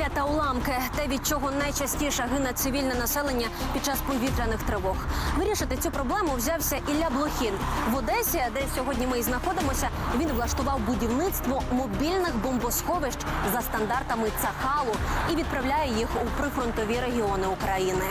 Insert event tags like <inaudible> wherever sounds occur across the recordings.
Хвиля та уламки те, від чого найчастіше гине цивільне населення під час повітряних тривог. Вирішити цю проблему взявся Ілля Блохін. В Одесі, де сьогодні ми і знаходимося, він влаштував будівництво мобільних бомбосховищ за стандартами Цахалу і відправляє їх у прифронтові регіони України.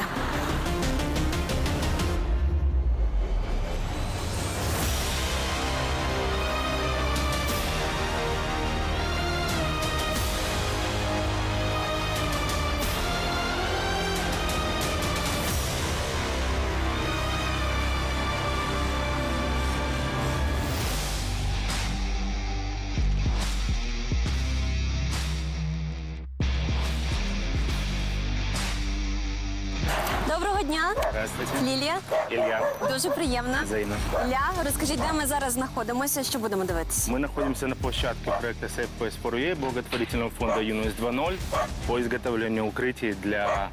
дня, Здравствуйте. Лілія. Илья. Дуже приємно. Взаимно. Ілля, розкажіть, де ми зараз знаходимося, що будемо дивитися? Мы находимся на площадке проекта СФПС Форуе благотворительного фонда ЮНОС 2.0 по изготовлению укрытий для э,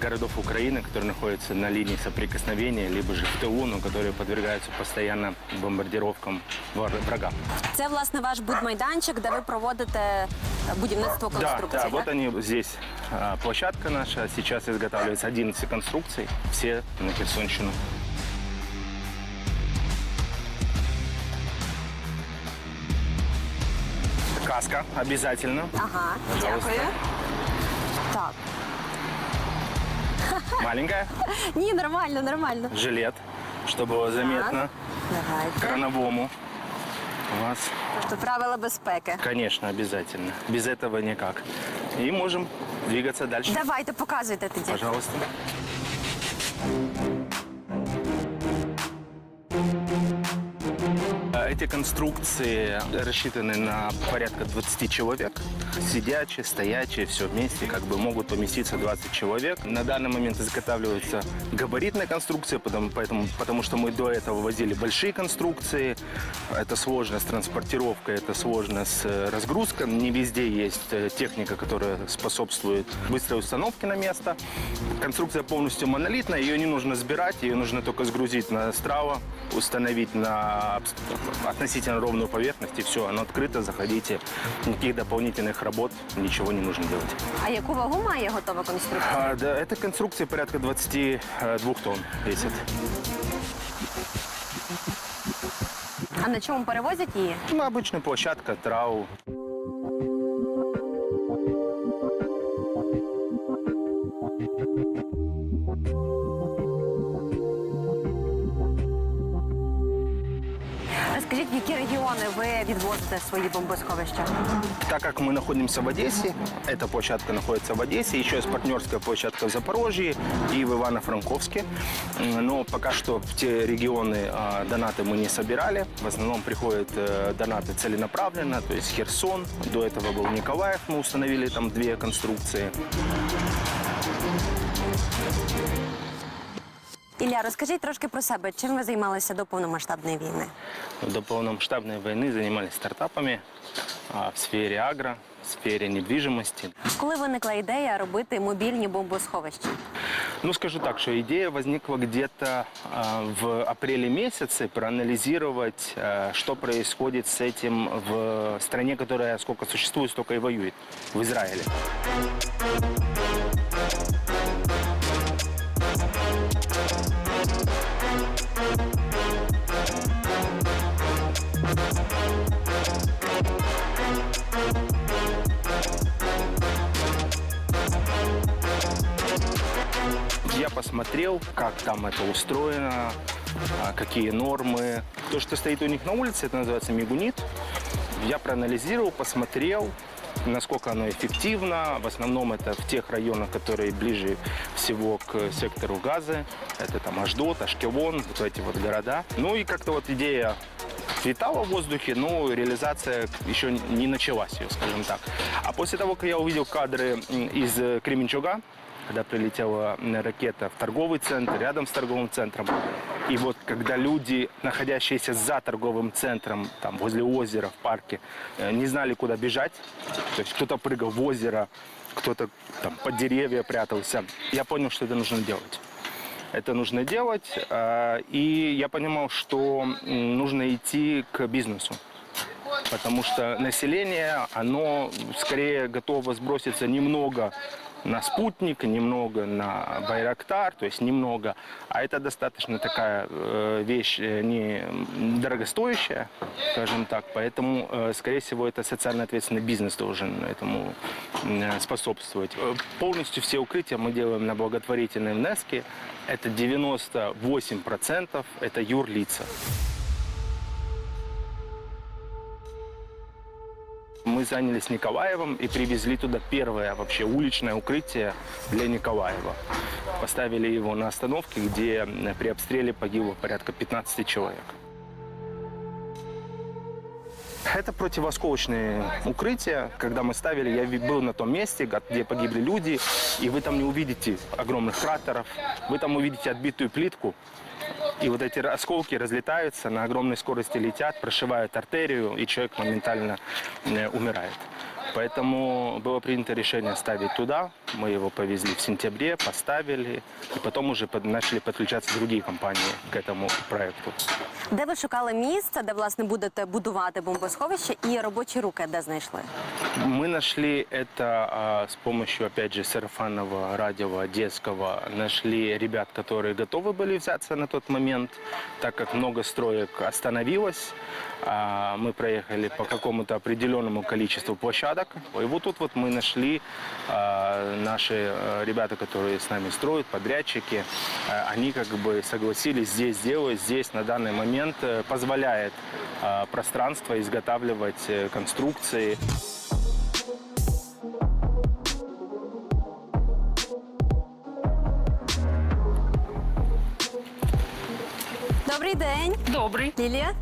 городов Украины, которые находятся на линии соприкосновения, либо же в ТУ, но которые подвергаются постоянно бомбардировкам врага. Це власне ваш будмайданчик, де ви проводите будівництво Да, конструкцій. да, вот они здесь. а, Площадка наша. Сейчас изготавливается 11 конструкций, все на Херсонщину. Каска обязательно. Ага, Пожалуйста. дякую. Так. Маленькая. <laughs> Ні, нормально, нормально. Жилет, чтобы было заметно. Давайте. Крановому. У вас, Тобто правила безпеки. конечно, обязательно. Без этого никак. И можем двигаться дальше. Давайте, показуйте тоді. Пожалуйста. Эти конструкции рассчитаны на порядка 20 человек. Сидячие, стоячие, все вместе, как бы могут поместиться 20 человек. На данный момент изготавливается габаритная конструкция, потому, поэтому, потому что мы до этого возили большие конструкции. Это сложно с транспортировкой, это сложно с э, разгрузкой. Не везде есть э, техника, которая способствует быстрой установке на место. Конструкция полностью монолитная, ее не нужно сбирать, ее нужно только сгрузить на страво, установить на относительно ровную поверхность, и все, оно открыто, заходите. Никаких дополнительных работ, ничего не нужно делать. А яку вагу має готова конструкція? А, да, эта конструкция порядка 22 тонн весит. А на чому перевозять її? Ну, обычная площадка, трау. Розкажіть, в які регіони ви відвозите свої бомбосховища? Так как мы находимся в Одессе, эта площадка находится в Одессе, еще есть партнерская площадка в Запорожье и в Ивано-Франковске. М, Но пока что в те регионы а, донаты мы не собирали. В основном приходят э, донаты целенаправленно, то есть Херсон, до этого был Николаев, мы установили там две конструкции. Ілля, розкажіть трошки про себе. Чим ви займалися до повномасштабної війни? До полномасштабной войны занимались стартапами а, в сфере агро, в сфере недвижимости. Коли виникла ідея робити мобільні бомбосховища? Ну, скажу так, что идея возникла где-то а, в апреле месяце проанализировать, а, что происходит с этим в стране, которая сколько существует, столько и воюет, в Израиле. Посмотрел, как там это устроено, а, какие нормы. То, что стоит у них на улице, это называется мигунит. Я проанализировал, посмотрел, насколько оно эффективно. В основном это в тех районах, которые ближе всего к сектору газа. Это там Аждот, Ашкелон, вот эти вот города. Ну и как-то вот идея витала в воздухе, но реализация еще не началась, ее, скажем так. А после того, как я увидел кадры из э, Кременчуга, когда прилетела ракета в торговый центр, рядом с торговым центром. И вот когда люди, находящиеся за торговым центром, там возле озера, в парке, э, не знали, куда бежать, то есть кто-то прыгал в озеро, кто-то там под деревья прятался, я понял, что это нужно делать. Это нужно делать, э, и я понимал, что нужно идти к бизнесу. потому что население, оно скорее готово сброситься немного на спутник, немного на Байрактар, то есть немного. А это достаточно такая э, вещь э, не дорогостоящая, скажем так. Поэтому, э, скорее всего, это социально ответственный бизнес должен этому способствовать. Полностью все укрытия мы делаем на благотворительной внеске. Это 98% это юрлица. Мы занялись Николаевым и привезли туда первое вообще уличное укрытие для Николаева. Поставили его на остановке, где при обстреле погибло порядка 15 человек. Это противоосколочные укрытия. Когда мы ставили, я был на том месте, где погибли люди, и вы там не увидите огромных кратеров, вы там увидите отбитую плитку, и вот эти осколки разлетаются, на огромной скорости летят, прошивают артерию, и человек моментально э, умирает. Поэтому было принято решение ставить туда. Мы его повезли в сентябре, поставили, и потом уже под- начали подключаться другие компании к этому проекту. Де ви шукали місце, де власне будете будувати бомбосховище і робочі руки, де знайшли? Мы нашли это а, с помощью, опять же, сарафанного радио детского. Нашли ребят, которые готовы были взяться на тот момент, так как много строек остановилось. а, мы проехали по какому-то определенному количеству площадок. И вот тут вот мы нашли а, наши а, ребята, которые с нами строят, подрядчики. а, они как бы согласились здесь сделать. Здесь на данный момент э, позволяет пространство изготавливать э, конструкции. Добрий день, Добрий, Лілія.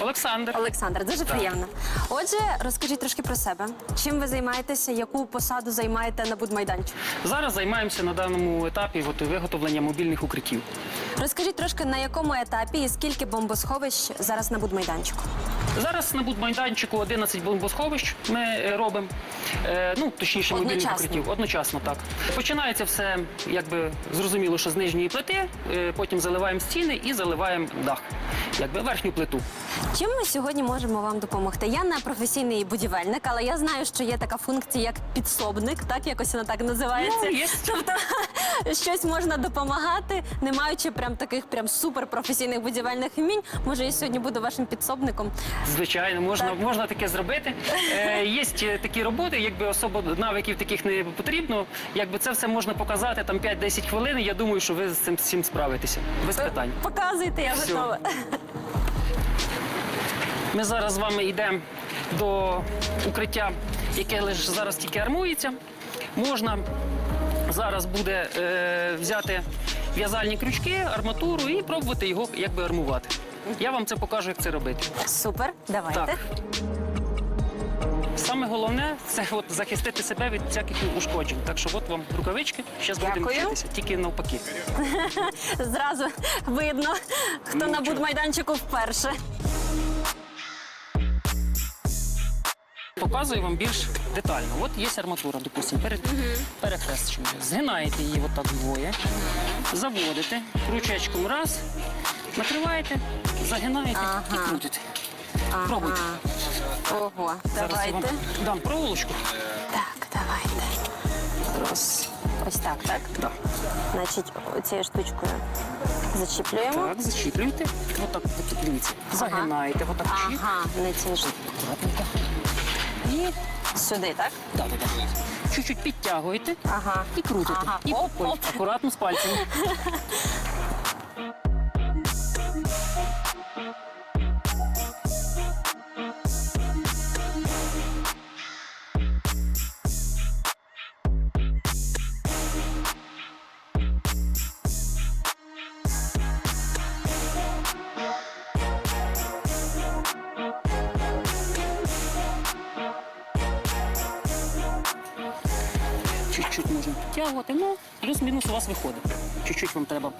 Олександр. Олександр, дуже приємно. Отже, розкажіть трошки про себе. Чим ви займаєтеся, яку посаду займаєте на будмайданчику? Зараз займаємося на даному етапі от виготовлення мобільних укриттів. Розкажіть трошки на якому етапі і скільки бомбосховищ зараз на будмайданчику? Зараз на будмайданчику 11 бомбосховищ ми е, робимо. Е, ну, точніше, мобільних Одночасно? укриттів. Одночасно, так. Починається все, якби зрозуміло, що з нижньої плити, е, потім заливаємо стіни і заливаємо дах, якби верхню плиту. Чим ми сьогодні можемо вам допомогти? Я не професійний будівельник, але я знаю, що є така функція, як підсобник, так якось вона так називається. Ну, є. Тобто <laughs> щось можна допомагати, не маючи прям таких прям суперпрофесійних будівельних вмінь. Може, я сьогодні буду вашим підсобником. Звичайно, можна, Так. можна таке зробити. Е, <laughs> є е, такі роботи, якби особо навиків таких не потрібно. Якби це все можна показати там 5-10 хвилин. Я думаю, що ви з цим всім справитеся без питань. Показуйте, я готова. Ми зараз з вами йдемо до укриття, яке лише зараз тільки армується. Можна зараз буде е, взяти в'язальні крючки, арматуру і пробувати його якби армувати. Я вам це покажу, як це робити. Супер, давайте. Так. Саме головне це от захистити себе від всяких ушкоджень. Так що от вам рукавички. Зараз будемо Дякую. вчитися, тільки навпаки. <laughs> Зразу видно, хто на Нічого. будмайданчику вперше. Показую вам більш детально. От є арматура, допустимо, перед перехрещенням. Згинаєте її отак двоє, заводите, крючечком раз, накриваєте, загинаєте Ага. і крутите. Пробуйте. Ого, Зараз я вам давайте. дам проволочку. Так, давайте. Ось, ось так, так? Да. Значить, цією штучкою зачіплюємо. Так, зачіплюйте. Отак, от, дивіться. Загинаєте, отак чіп. Ага, не цією. Акуратненько. І Сюди, так? да, да, да. чуть-чуть підтягуєте Ага. і крутите. Ага. І Оп, оп. оп. акуратно з пальцями. <laughs> Чуть-чуть можна підтягувати, ну, плюс-мінус у вас виходить. Чуть-чуть вам треба.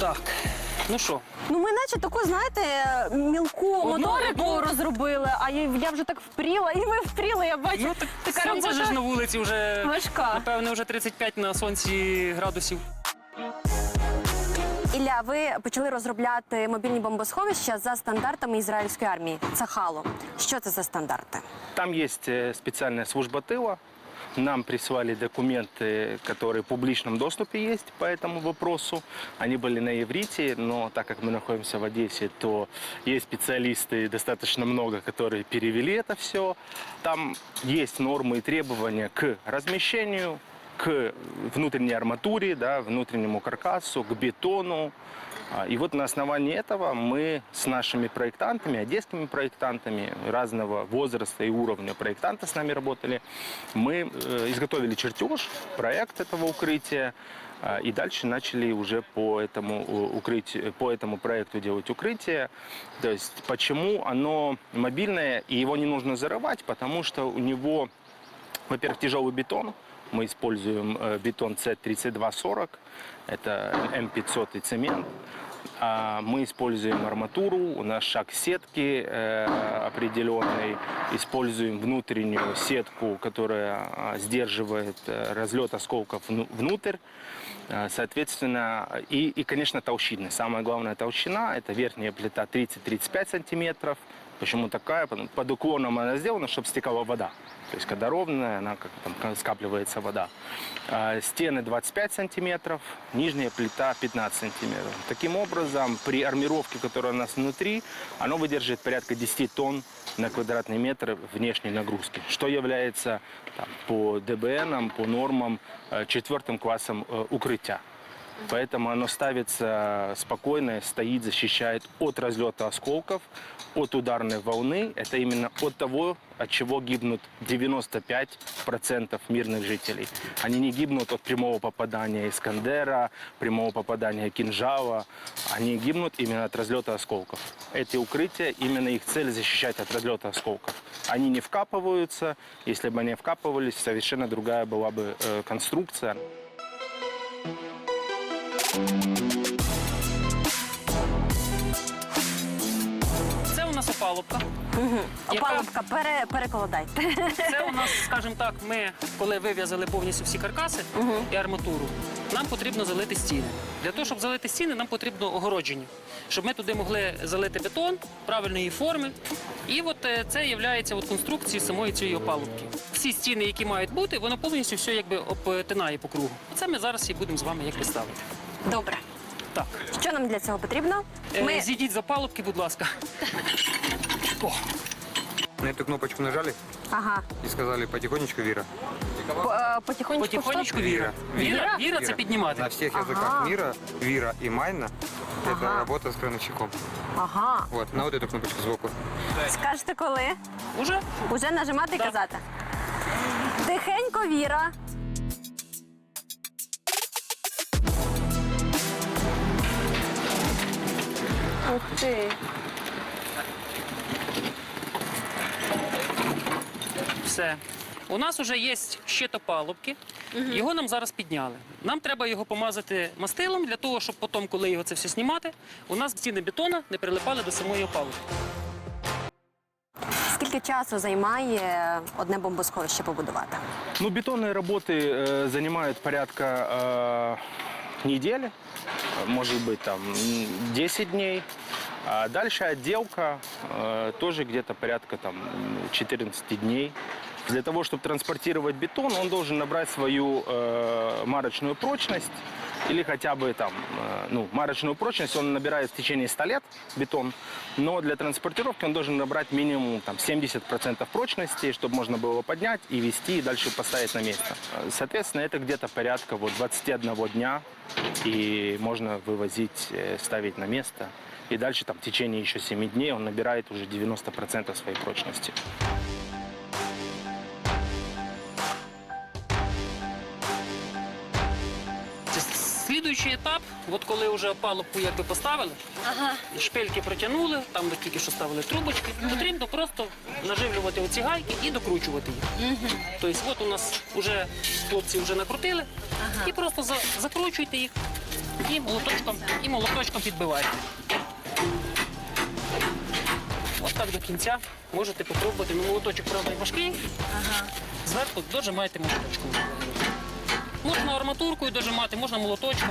Так, ну що, Ну, ми наче таку, знаєте, мілку моторику одну- розробили, а я я вже так впріла, і ви впріли, я бачу. ну так така сонце ж робота на вулиці вже, важка. напевно, вже 35 на сонці градусів. Ілля, ви почали розробляти мобільні бомбосховища за стандартами ізраїльської армії. Цахалу. Що це за стандарти? Там есть э, специальная служба тыла. Нам прислали документы, которые в публичном доступе есть по этому вопросу. Они были на иврите, но так как мы находимся в Одессе, то есть специалисты достаточно много, которые перевели это все. Там есть нормы и требования к размещению, к внутренней арматуре, да, внутреннему каркасу, к бетону. А, И вот на основании этого мы с нашими проектантами, одесскими проектантами разного возраста и уровня проектанты с нами работали, мы э, изготовили чертеж, проект этого укрытия, а, и дальше начали уже по этому укрытию, по этому проекту делать укрытие. То есть почему оно мобильное и его не нужно зарывать, потому что у него во-первых, тяжелый бетон. Мы используем э, бетон C3240, это М500 и цемент. А Мы используем арматуру, у нас шаг сетки э, определенный, используем внутреннюю сетку, которая а, сдерживает э, разлет осколков вну- внутрь. Соответственно, и, и, конечно, толщины. Самая главная толщина – это верхняя плита 30-35 сантиметров. Почему такая? Под уклоном она сделана, чтобы стекала вода. То есть, когда ровная, она как там скапливается вода. А, Стены 25 сантиметров, нижняя плита 15 сантиметров. Таким образом, при армировке, которая у нас внутри, оно выдержит порядка 10 тонн на квадратный метр внешней нагрузки, что является там, по ДБНам, по нормам э, четвертым классом э, укрытия. Поэтому оно ставится спокойно, стоит, защищает от разлета осколков, от ударной волны. Это именно от того, от чего гибнут 95% мирных жителей. Они не гибнут от прямого попадания Искандера, прямого попадания кинжала. Они гибнут именно от разлета осколков. Эти укрытия, именно их цель защищать от разлета осколков. Они не вкапываются. Если бы они вкапывались, совершенно другая была бы э, конструкция. Це опалубка. Яка- Опалубка, пере, перекладайте. Це у нас, скажімо так, ми коли вив'язали повністю всі каркаси і арматуру, нам потрібно залити стіни. Для того, щоб залити стіни, нам потрібно огородження, щоб ми туди могли залити бетон правильної форми. І от е, це є от конструкцією самої цієї опалубки. Всі стіни, які мають бути, воно повністю все якби обтинає по кругу. Це ми зараз і будемо з вами якби ставити. Добре. Так, Що нам для цього потрібно? Е, Ми зійдіть з опалубки, будь ласка. <laughs> О, На эту кнопочку нажали ага. и сказали потихонечку Вира. По- е, потихонечку. потихонечку що? віра. Віра, Віра? віра це піднімати. На всех Ага. языках мира Вира и Майна это Ага. работа с крановщиком. Ага. Вот, на вот эту кнопочку сбоку. Скажете, коли? Уже? Уже нажимати і Да. казати. Тихенько, Віра. Ух ти. Все. У нас вже є щит опалубки. Його нам зараз підняли. Нам треба його помазати мастилом для того, щоб потім, коли його це все знімати, у нас стіни бетона не прилипали до самої опалубки. Скільки часу займає одне бомбосховище побудувати? Ну, бетонные работы э, занимают порядка э, недели, э, может быть, там м, 10 дней. А дальше отделка э, тоже где-то порядка там м, 14 дней. Для того, чтобы транспортировать бетон, он должен набрать свою э, марочную прочность или хотя бы там, э, ну, марочную прочность он набирает в течение 100 лет бетон, но для транспортировки он должен набрать минимум там 70% прочности, чтобы можно было поднять и вести и дальше поставить на место. Соответственно, это где-то порядка вот 21 дня и можно вывозить, э, ставить на место. И дальше там в течение еще 7 дней он набирает уже 90% своей прочности. Слідуючий етап, от коли вже опалубку якби поставили, шпильки протягнули, там де тільки що ставили трубочки, потрібно просто наживлювати оці гайки і докручувати їх. Тобто, от у нас вже хлопці вже накрутили, і просто за- закручуйте їх і молоточком, і молоточком підбивайте. Ось так до кінця можете попробувати. Ну, молоточок, правда, важкий. Зверху дожимаєте молоточком. Можна арматуркою дожимати, можна молоточком.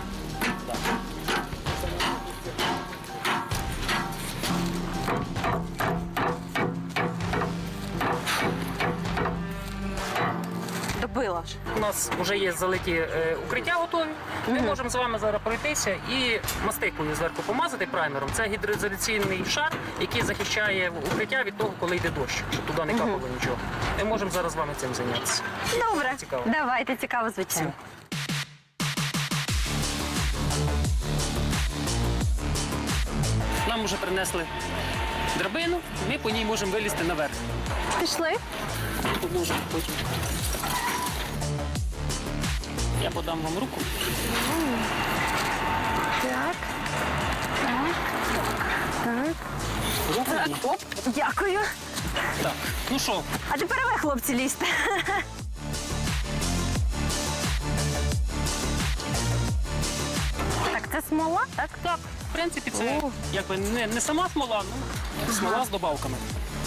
Зрозуміло. У нас вже є залиті е, укриття готові. Ми можемо з вами зараз пройтися і мастикою зверху помазати праймером. Це гідроізоляційний шар, який захищає укриття від того, коли йде дощ, щоб туди не капало нічого. Ми можемо зараз з вами цим зайнятися. Добре, Цікаво. давайте, цікаво, звичайно. Нам вже принесли драбину, ми по ній можемо вилізти наверх. Пішли. Поможемо потім. Я подам вам руку. Так. Так. Так. Руку. Так. Оп. Дякую. Так. Ну що, А тепер ви, хлопці, лізьте. <laughs> смола, так? так, в принципі, це О. якби не, не сама смола, ну смола з добавками.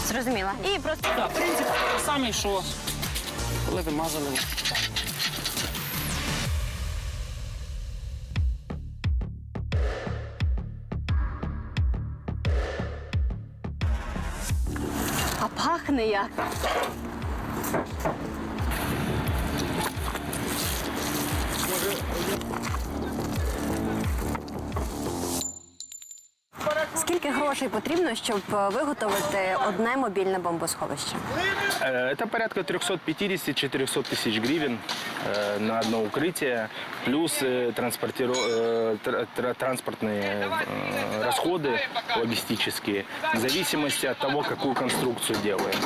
Зрозуміла. І просто Так, принцип той самий, що коли ви мазали. а пахне як. Грошей потрібно, щоб виготовити одне мобільне бомбосховище? Это порядка 350-400 тысяч гривен на одно укрытие, плюс транспортные расходы логистические, в зависимости от того, какую конструкцию делаем.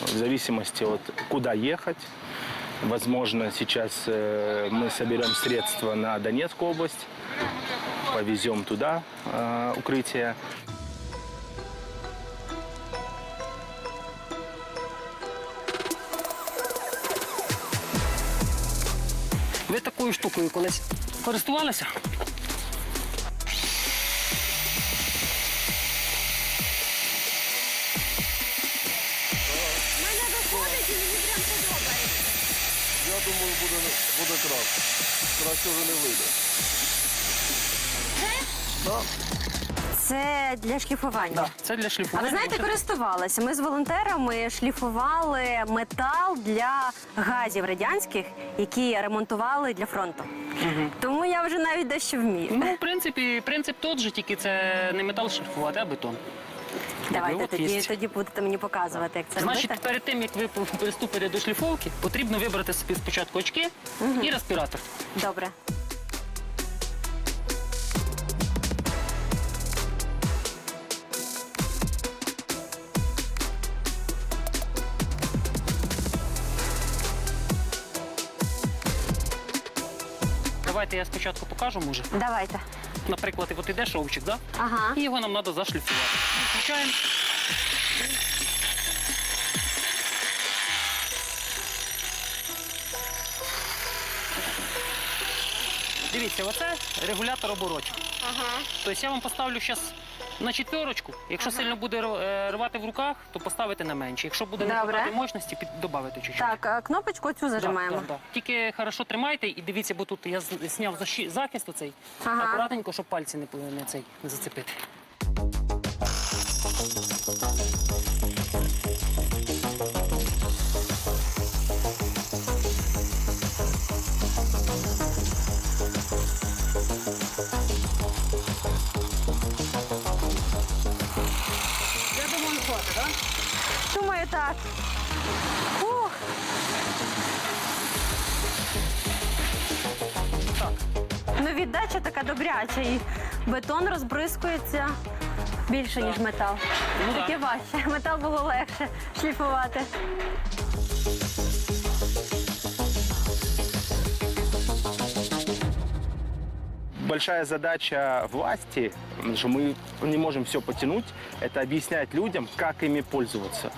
В зависимости от куда ехать. Возможно, сейчас э, мы соберем средства на Донецкую область, повезем туда э, укрытие. Ви такою штукою колись користувалися? мене виходить і мені прям подобається. Я думаю, буде, буде краще. Краще вже не вийде. Це для шліфування. Так. Це для А шліфування. ви знаєте, користувалися. Ми з волонтерами шліфували метал для газів радянських, які ремонтували для фронту. Тому я вже навіть дещо вмію. Ну, в принципі, принцип тот же, тільки це не метал шліфувати, а бетон. Давайте от тоді, є. тоді будете мені показувати, як це Значить, робити. перед тим, як ви приступите до шліфовки, потрібно вибрати собі спочатку очки і респіратор. Добре. Давайте я спочатку покажу, може. Давайте. Наприклад, от іде шовчик, да? Ага. і його нам треба зашліфувати. Включаємо. Дивіться, оце регулятор оборотів. Ага. Тобто я вам поставлю зараз на четверочку. Якщо сильно буде е, рвати в руках, то поставити на менше. Якщо буде не Добре. хватати мощності, під- додавити чуть-чуть. Так, а кнопочку цю зажимаємо. Да, да, да. Тільки хорошо тримайте і дивіться, бо тут я з- зняв защі- захист оцей. Ага. Акуратненько, щоб пальці не, пли- не, цей, не зацепити. Думаю, так. Ух. Так. Ну, віддача така добряча, і бетон розбризкується більше, ніж метал. Ну, Таке да. важче. <laughs> Метал було легше шліфувати. большая задача власти, потому что мы не можем все потянуть, это объяснять людям, как ими пользоваться.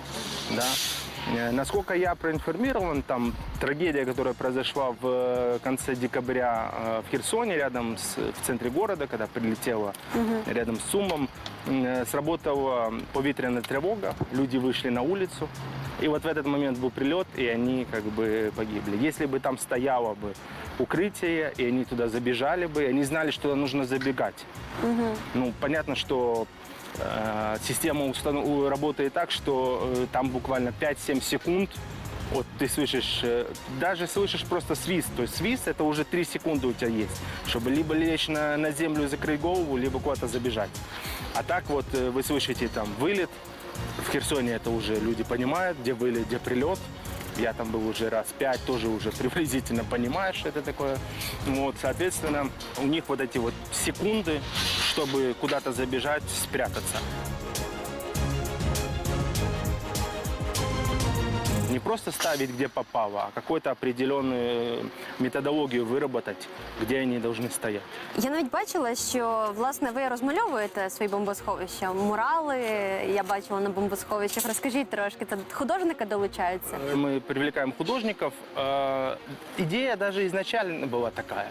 Да? Э, Насколько я проинформирован, там трагедия, которая произошла в э, конце декабря э, в Херсоне, рядом с, в центре города, когда прилетела рядом с Сумом, сработала повітряная тревога, люди вышли на улицу, и вот в этот момент был прилет, и они как бы погибли. Если бы там стояло бы укрытие, и они туда забежали бы, они знали, что нужно забегать. Ну, понятно, что система установ- работает так, что э, там буквально 5-7 секунд Вот ты слышишь, э, даже слышишь просто свист. То есть свист это уже 3 секунды у тебя есть, чтобы либо лечь на, на землю и закрыть голову, либо куда-то забежать. А так вот э, вы слышите там вылет. В Херсоне это уже люди понимают, где вылет, где прилет. Я там был уже раз пять, тоже уже приблизительно <laughs> понимаю, что это такое. Вот, соответственно, у них вот эти вот секунды, чтобы куда-то забежать, спрятаться. Не просто ставить, где попало, а какую-то определенную методологию выработать, где они должны стоять. Я навіть бачила, що власне ви розмальовуєте свої бомбосховища. Мурали я бачила на бомбосховищах. Розкажіть трошки, це художники долучаються. Мы привлекаем художников. Э, Идея даже изначально была такая.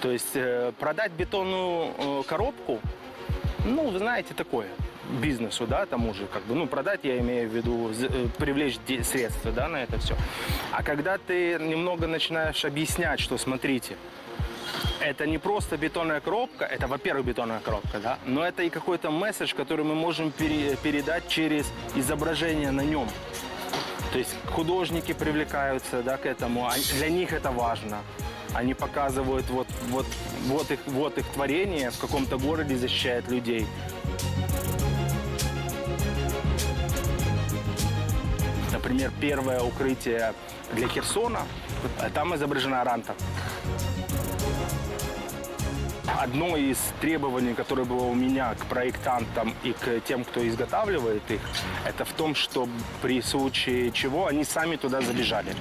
То есть э, продать бетонную э, коробку, ну, вы знаете, такое бизнесу, да, тому же, как бы, ну, продать, я имею в виду, э, привлечь средства, да, на это все. А когда ты немного начинаешь объяснять, что, смотрите, это не просто бетонная коробка, это, во-первых, бетонная коробка, да, но это и какой-то месседж, который мы можем пере- передать через изображение на нем. То есть художники привлекаются да, к этому, а для них это важно. Они показывают вот, вот, вот, их, вот их творение в каком-то городе защищает людей. Например, первое укрытие для Херсона, там изображена Ранта. Одно из требований, которое было у меня к проектантам и к тем, кто изготавливает их, это в том, что при случае чего они сами туда забежали.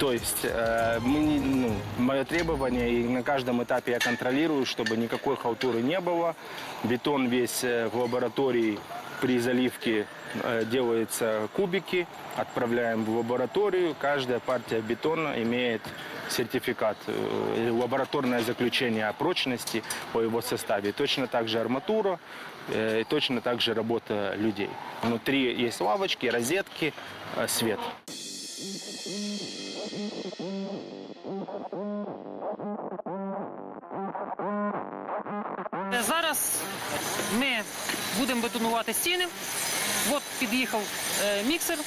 То есть э, мы, ну, мое требование, и на каждом этапе я контролирую, чтобы никакой халтуры не было. Бетон весь э, в лаборатории при заливке делаются кубики, отправляем в лабораторию. Каждая партия бетона имеет сертификат, э, лабораторное заключение о прочности, по его составе. Точно так же арматура, э, и точно так же работа людей. Внутри есть лавочки, розетки, э, свет. Зараз ми будемо бетонувати стіни. От під'їхав е, міксер,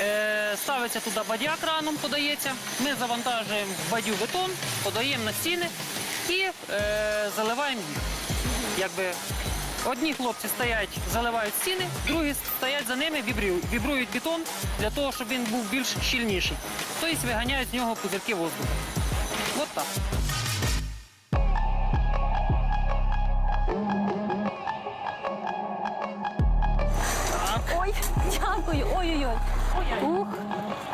е, ставиться туди бадя краном, подається. Ми завантажуємо в бадю бетон, подаємо на стіни і е, заливаємо їх. Якби одні хлопці стоять, заливають стіни, другі стоять за ними, вібрюють, вібрують бетон для того, щоб він був більш щільніший. Тобто виганяють з нього пузирки воздуху. От так. Ух,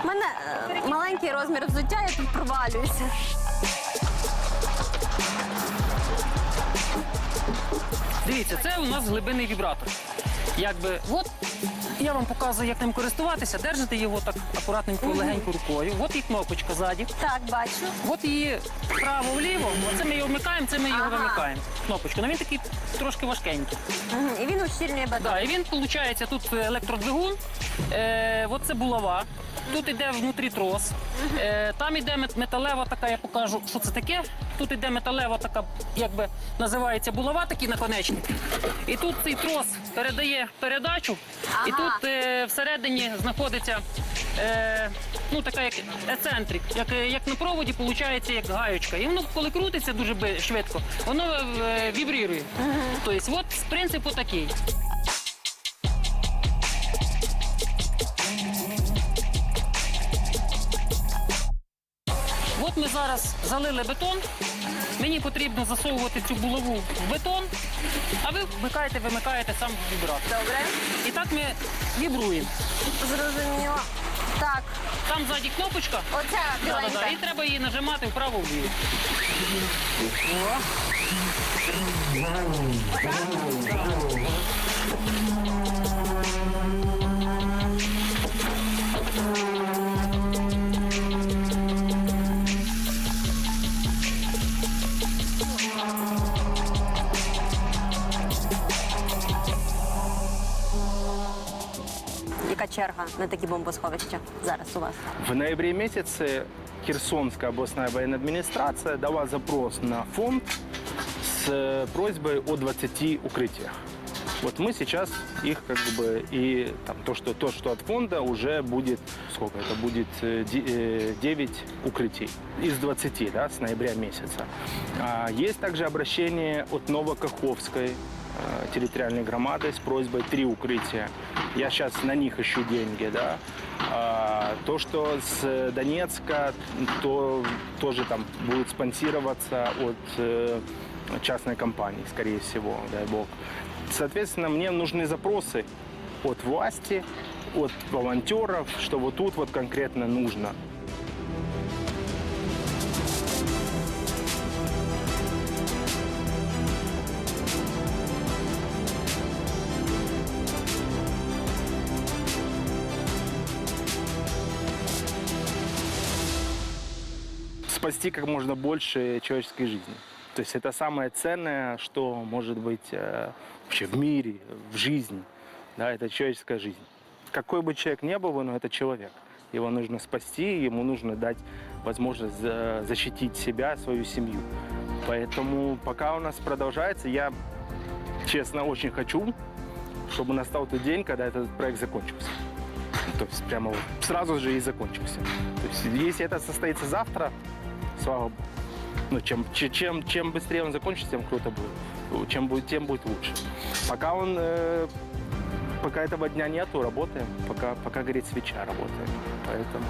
у мене е, маленький розмір взуття, я тут провалююся. Дивіться, це у нас глибинний вібратор. Якби, от я вам показую, як ним користуватися. Держите його так акуратненько, легенько рукою. От і кнопочка ззаді. Так, бачу. От її вправо-вліво. Оце ми його вмикаємо, це ми його Ага. вимикаємо. Кнопочку. Ну він такий трошки важкенький. Мгм, І він ущільнює бетон. Да, і він, виходить, тут електродвигун, е, от це булава. Тут іде внутрі трос. Е, там іде металева така, я покажу, що це таке. Тут іде металева така, якби називається булава, такий наконечник. І тут цей трос передає передачу, і тут е, всередині знаходиться е, ну, така як ецентрик. Як, е, як на проводі, виходить як гаючка. І воно, коли крутиться дуже швидко, воно е, вібрірує. Тобто, от принцип такий. Зараз залили бетон. Мені потрібно засовувати цю булаву в бетон, а ви вмикаєте, вимикаєте сам вібратор. Добре. І так ми вібруємо. Зрозуміло. Так, Там ззаді кнопочка. оця Да-да-да, біленька. і треба її нажимати вправо-вліво. О. Яка черга на такі бомбосховища зараз у вас? В ноябре месяце Херсонская областная военная администрация дала запрос на фонд с э, просьбой о 20 укрытиях. Вот мы сейчас их как бы и там, то, что, то, что от фонда уже будет, сколько это будет, э, де- э, 9 укрытий из 20, да, с ноября месяца. А, Есть также обращение от Новокаховской э, территориальной громады с просьбой три укрытия. Я сейчас на них ищу деньги, да. А, То, что с Донецка, то тоже там будет спонсироваться от э, частной компании, скорее всего, дай бог. Соответственно, мне нужны запросы от власти, от волонтеров, что вот тут вот конкретно нужно. Спасти как можно больше человеческой жизни. То есть это самое ценное, что может быть э, вообще в мире, в жизни. Да, это человеческая жизнь. Какой бы человек ни был, но это человек. Его нужно спасти, ему нужно дать возможность за- защитить себя, свою семью. Поэтому пока у нас продолжается, я честно очень хочу, чтобы настал тот день, когда этот проект закончился. То есть прямо вот сразу же и закончился. То есть если это состоится завтра, слава богу. Ну, чем, че- чем, чем быстрее он закончится, тем круто будет. Чем будет, тем будет лучше. Пока он, э, пока этого дня нету, работаем. Пока, пока горит свеча, работаем. Поэтому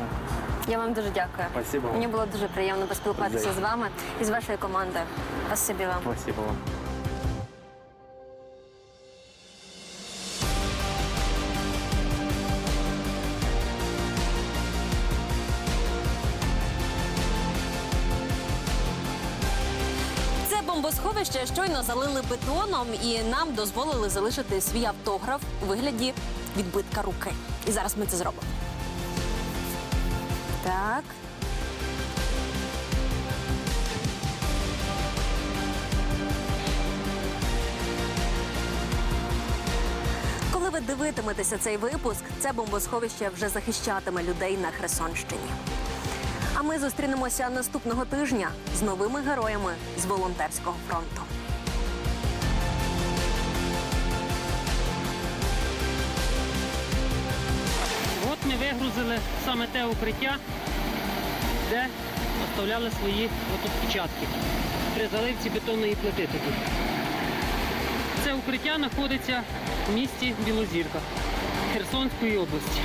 Я вам дуже дякую. спасибо вам. Мені було дуже приємно поспілкуватися Взаємно. з вами і з вашою командою. Спасибі вам. Спасибо вам. Щойно залили бетоном і нам дозволили залишити свій автограф у вигляді відбитка руки. І зараз ми це зробимо. Так. Коли ви дивитиметеся цей випуск, це бомбосховище вже захищатиме людей на Херсонщині. А ми зустрінемося наступного тижня з новими героями з волонтерського фронту. От ми вигрузили саме те укриття, де оставляли свої отпечатки при заливці бетонної плити тоді. Це укриття знаходиться в місті Білозірка Херсонської області.